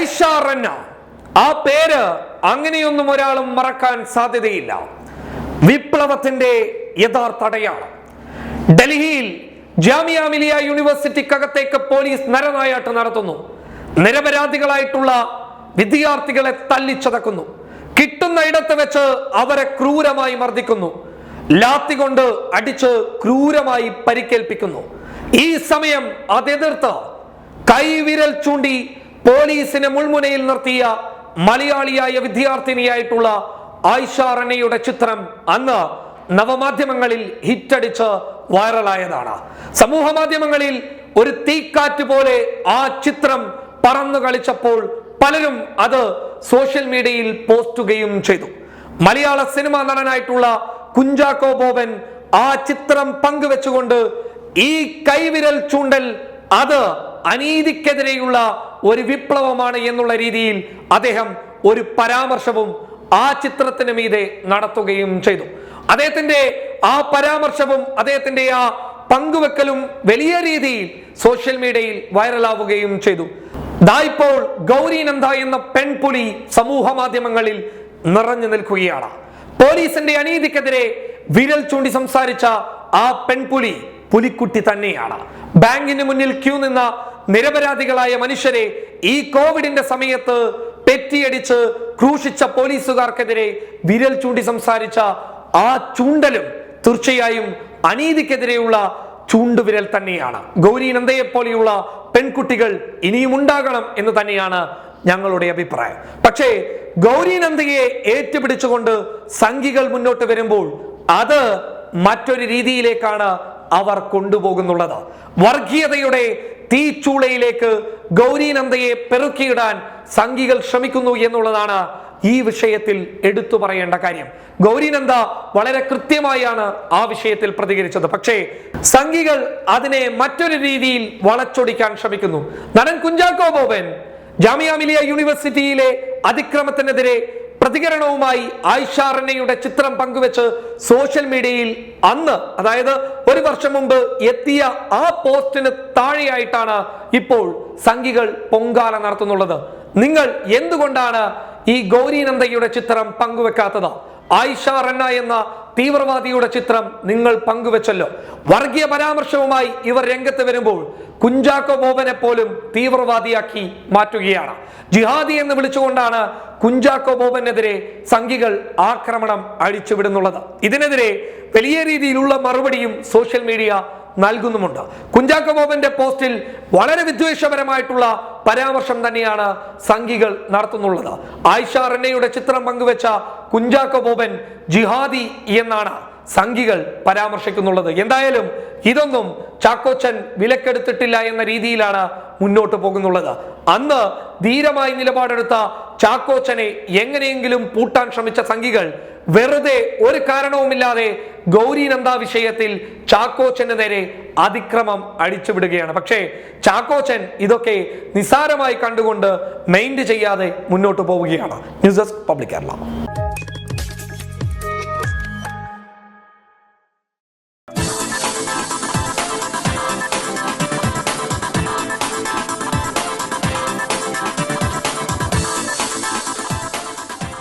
ഐഷ റന്ന ആ പേര് അങ്ങനെയൊന്നും ഒരാളും മറക്കാൻ സാധ്യതയില്ല. വിപ്ലവത്തിന്റെ യഥാർത്ഥ അടയാളം. ഡൽഹിയിൽ ജാമിയ മിലിയ യൂണിവേഴ്സിറ്റിക്കകത്തേക്ക് പോലീസ് നരനായാട്ട് നടത്തുന്നു. നിരപരാധികളായിട്ടുള്ള വിദ്യാർത്ഥികളെ തല്ലിച്ചതക്കുന്നു. കിട്ടുന്ന ഇടത്ത് വെച്ച് അവരെ ക്രൂരമായി മർദ്ദിക്കുന്നു. ലാത്തി കൊണ്ട് അടിച്ച് ക്രൂരമായി പരിക്കേൽപ്പിക്കുന്നു. ഈ സമയം അതെതിർത്ത് കൈവിരൽ ചൂണ്ടി പോലീസിനെ മുൾമുനയിൽ നിർത്തിയ മലയാളിയായ വിദ്യാർത്ഥിനിയായിട്ടുള്ള ആയിഷ റനയുടെ ചിത്രം അന്ന് നവമാധ്യമങ്ങളിൽ ഹിറ്റടിച്ച് വൈറലായതാണ്. സമൂഹ മാധ്യമങ്ങളിൽ ഒരു തീക്കാറ്റ് പോലെ ആ ചിത്രം പറന്നു കളിച്ചപ്പോൾ പലരും അത് സോഷ്യൽ മീഡിയയിൽ പോസ്റ്റുകയും ചെയ്തു. മലയാള സിനിമാ നടനായിട്ടുള്ള കുഞ്ചാക്കോ ബോബൻ ആ ചിത്രം പങ്കുവെച്ചുകൊണ്ട് ഈ കൈവിരൽ ചൂണ്ടൽ അത് അനീതിക്കെതിരെയുള്ള ഒരു വിപ്ലവമാണ് എന്നുള്ള രീതിയിൽ അദ്ദേഹം ഒരു പരാമർശവും ആ ചിത്രത്തിന് മീതെ നടത്തുകയും ചെയ്തു. അദ്ദേഹത്തിന്റെ ആ പരാമർശവും അദ്ദേഹത്തിന്റെ ആ പങ്കുവെക്കലും വലിയ രീതിയിൽ സോഷ്യൽ മീഡിയയിൽ വൈറലാവുകയും ചെയ്തു. ദായിപ്പോൾ ഗൗരി നന്ദ എന്ന പെൺപുലി സമൂഹ മാധ്യമങ്ങളിൽ നിറഞ്ഞു നിൽക്കുകയാണ്. പോലീസിന്റെ അനീതിക്കെതിരെ വിരൽ ചൂണ്ടി സംസാരിച്ച ആ പെൺപുലി പുലിക്കുട്ടി തന്നെയാണ്. ബാങ്കിന് മുന്നിൽ ക്യൂ നിന്ന നിരപരാധികളായ മനുഷ്യരെ ഈ കോവിഡിന്റെ സമയത്ത് പെറ്റിയടിച്ച് ക്രൂശിച്ച പോലീസുകാർക്കെതിരെ വിരൽ ചൂണ്ടി സംസാരിച്ച ആ ചൂണ്ടലും തീർച്ചയായും അനീതിക്കെതിരെയുള്ള ചൂണ്ടുവിരൽ തന്നെയാണ്. ഗൗരി നന്ദയെ പോലെയുള്ള പെൺകുട്ടികൾ ഇനിയും ഉണ്ടാകണം എന്ന് തന്നെയാണ് ഞങ്ങളുടെ അഭിപ്രായം. പക്ഷേ ഗൗരി നന്ദയെ ഏറ്റുപിടിച്ചുകൊണ്ട് സംഘികൾ മുന്നോട്ട് വരുമ്പോൾ അത് മറ്റൊരു രീതിയിലേക്കാണ് അവർ കൊണ്ടുപോകുന്നുള്ളത്. വർഗീയതയുടെ തീച്ചൂളയിലേക്ക് ഗൗരീനന്ദയെ പെറുക്കിയിടാൻ സംഘികൾ ശ്രമിക്കുന്നു എന്നുള്ളതാണ് ഈ വിഷയത്തിൽ എടുത്തു പറയേണ്ട കാര്യം. ഗൗരീനന്ദ വളരെ കൃത്യമായാണ് ആ വിഷയത്തിൽ പ്രതികരിച്ചത്. പക്ഷേ സംഘികൾ അതിനെ മറ്റൊരു രീതിയിൽ വളച്ചൊടിക്കാൻ ശ്രമിക്കുന്നു. നടൻ കുഞ്ചാക്കോ ബോബൻ ജാമിയ മിലിയ യൂണിവേഴ്സിറ്റിയിലെ അതിക്രമത്തിനെതിരെ പ്രതികരണവുമായി ആയിഷ റന്നയുടെ ചിത്രം പങ്കുവെച്ച് സോഷ്യൽ മീഡിയയിൽ അന്ന് അതായത് ഒരു വർഷം മുമ്പ് എത്തിയ ആ പോസ്റ്റിന് താഴെയായിട്ടാണ് ഇപ്പോൾ സംഘികൾ പൊങ്കാല നടത്തുന്നുള്ളത്. നിങ്ങൾ എന്തുകൊണ്ടാണ് ഈ ഗൗരീനന്ദയുടെ ചിത്രം പങ്കുവെക്കാത്തത്? ആയിഷ റന്ന എന്ന തീവ്രവാദിയുടെ ചിത്രം നിങ്ങൾ പങ്കുവെച്ചല്ലോ. വർഗീയ പരാമർശവുമായി ഇവർ രംഗത്ത് വരുമ്പോൾ കുഞ്ചാക്കോ ബോബനെ പോലും തീവ്രവാദിയാക്കി മാറ്റുകയാണ്. ജിഹാദി എന്ന് വിളിച്ചുകൊണ്ടാണ് കുഞ്ചാക്കോ ബോബനെതിരെ സംഘികൾ ആക്രമണം അഴിച്ചുവിടുന്നുള്ളത്. ഇതിനെതിരെ വലിയ രീതിയിലുള്ള മറുപടിയും സോഷ്യൽ മീഡിയ നൽകുന്നുമുണ്ട്. കുഞ്ചാക്കോ ബോബന്റെ പോസ്റ്റിൽ വളരെ വിദ്വേഷപരമായിട്ടുള്ള പരാമർശം തന്നെയാണ് സംഘികൾ നടത്തുന്നുള്ളത്. ആയിഷ റെന്നയുടെ ചിത്രം പങ്കുവെച്ച കുഞ്ചാക്കോ ബോബൻ ജിഹാദി എന്നാണ് സംഘികൾ പരാമർശിക്കുന്നുള്ളത്. എന്തായാലും ഇതൊന്നും ചാക്കോച്ചൻ വിലക്കെടുത്തിട്ടില്ല എന്ന രീതിയിലാണ് മുന്നോട്ട് പോകുന്നുള്ളത്. അന്ന് ധീരമായി നിലപാടെടുത്ത ചാക്കോച്ചനെ എങ്ങനെയെങ്കിലും പൂട്ടാൻ ശ്രമിച്ച സംഘികൾ വെറുതെ ഒരു കാരണവുമില്ലാതെ ഗൗരീനന്ദ വിഷയത്തിൽ ചാക്കോച്ചന് നേരെ അതിക്രമം അടിച്ചുവിടുകയാണ്. പക്ഷേ ചാക്കോച്ചൻ ഇതൊക്കെ നിസാരമായി കണ്ടുകൊണ്ട് മെയിന്റ് ചെയ്യാതെ മുന്നോട്ട് പോവുകയാണ്. News desk public Kerala.